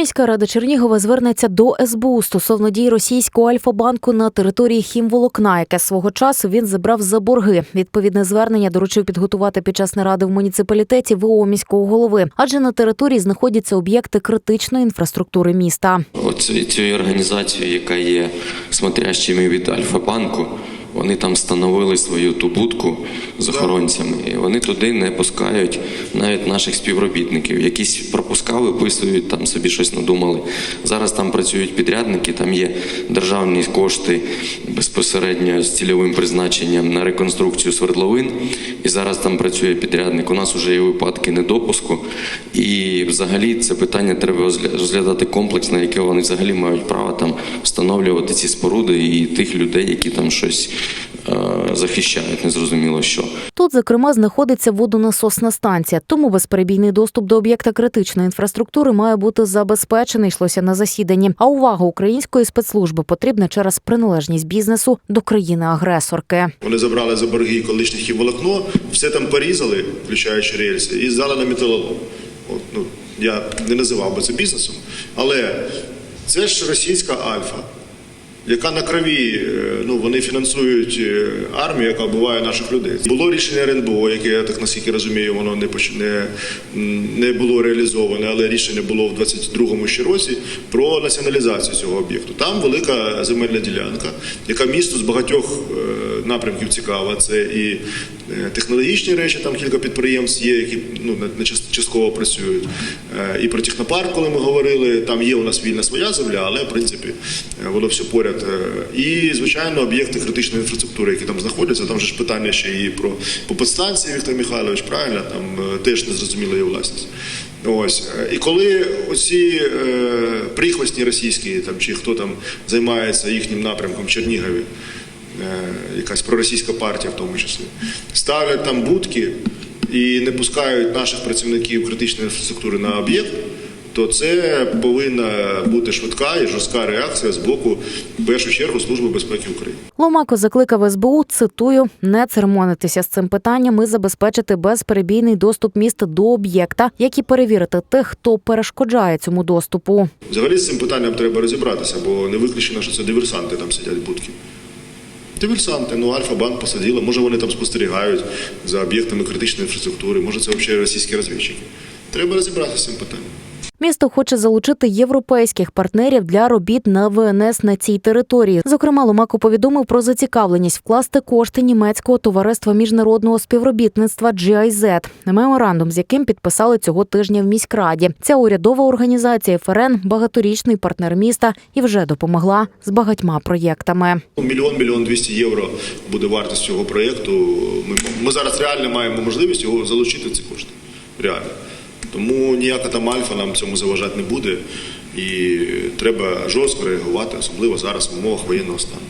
Міська рада Чернігова звернеться до СБУ стосовно дій російського Альфа-банку на території хімволокна, яке свого часу він забрав за борги. Відповідне звернення доручив підготувати під час наради в муніципалітеті ВО міського голови, адже на території знаходяться об'єкти критичної інфраструктури міста. Оці- цією організацією, яка є смотрящими від Альфа-банку, вони там встановили свою ту будку з охоронцями, і вони туди не пускають навіть наших співробітників. Якісь пропуска виписують, там собі щось надумали. Зараз там працюють підрядники, там є державні кошти безпосередньо з цільовим призначенням на реконструкцію свердловин. І зараз там працює підрядник. У нас вже є випадки недопуску. І взагалі це питання треба розгля- розглядати комплексно, яке вони взагалі мають право там встановлювати ці споруди і тих людей, які там щось захищають, незрозуміло що. Тут, зокрема, знаходиться водонасосна станція, тому безперебійний доступ до об'єкта критичної інфраструктури має бути забезпечений, йшлося на засіданні. А увага української спецслужби потрібна через приналежність бізнесу до країни-агресорки. Вони забрали за борги колишнє хімволокно, все там порізали, включаючи рельси, і здали на металолом. От, ну, я не називав би це бізнесом, але це ж російська альфа, яка на крові, е, ну вони фінансують е, армію, яка вбиває наших людей. Було рішення РНБО, яке я так наскільки розумію, воно не не, не було реалізоване, але рішення було в 22-му ще році про націоналізацію цього об'єкту. Там велика земельна ділянка, яка місту з багатьох е, напрямків цікава. Це і технологічні речі, там кілька підприємств є, які ну частково працюють. Е, І про технопарк, коли ми говорили, там є у нас вільна своя земля, але в принципі е, воно все поряд. Е, І звичайно, об'єкти критичної інфраструктури, які там знаходяться. Там же ж питання ще і про по Віктор Михайлович, правильно там теж незрозуміла є власність. Ось і коли оці е, прихвостні російські там чи хто там займається їхнім напрямком Чернігові, е, якась проросійська партія в тому числі, ставлять там будки і не пускають наших працівників критичної інфраструктури на об'єкт, то це повинна бути швидка і жорстка реакція з боку, в першу чергу, Служби безпеки України. Ломако закликав СБУ, цитую, не церемонитися з цим питанням і забезпечити безперебійний доступ міста до об'єкта, як і перевірити тих, хто перешкоджає цьому доступу. Взагалі з цим питанням треба розібратися, бо не виключено, що це диверсанти там сидять в будки. Диверсанти, ну Альфа-банк посадили, може вони там спостерігають за об'єктами критичної інфраструктури, може це взагалі російські розвідчики. Треба розібратися з цим питанням. Місто хоче залучити європейських партнерів для робіт на ВНС на цій території. Зокрема, Ломако повідомив про зацікавленість вкласти кошти німецького товариства міжнародного співробітництва GIZ, меморандум, з яким підписали цього тижня в міськраді. Ця урядова організація ФРН багаторічний партнер міста і вже допомогла з багатьма проєктами. Мільйон, мільйон двісті євро буде вартість цього проєкту. Ми, ми зараз реально маємо можливість його залучити ці кошти. Реально. Тому ніяка там альфа нам цьому заважати не буде. І треба жорстко реагувати, особливо зараз в умовах воєнного стану.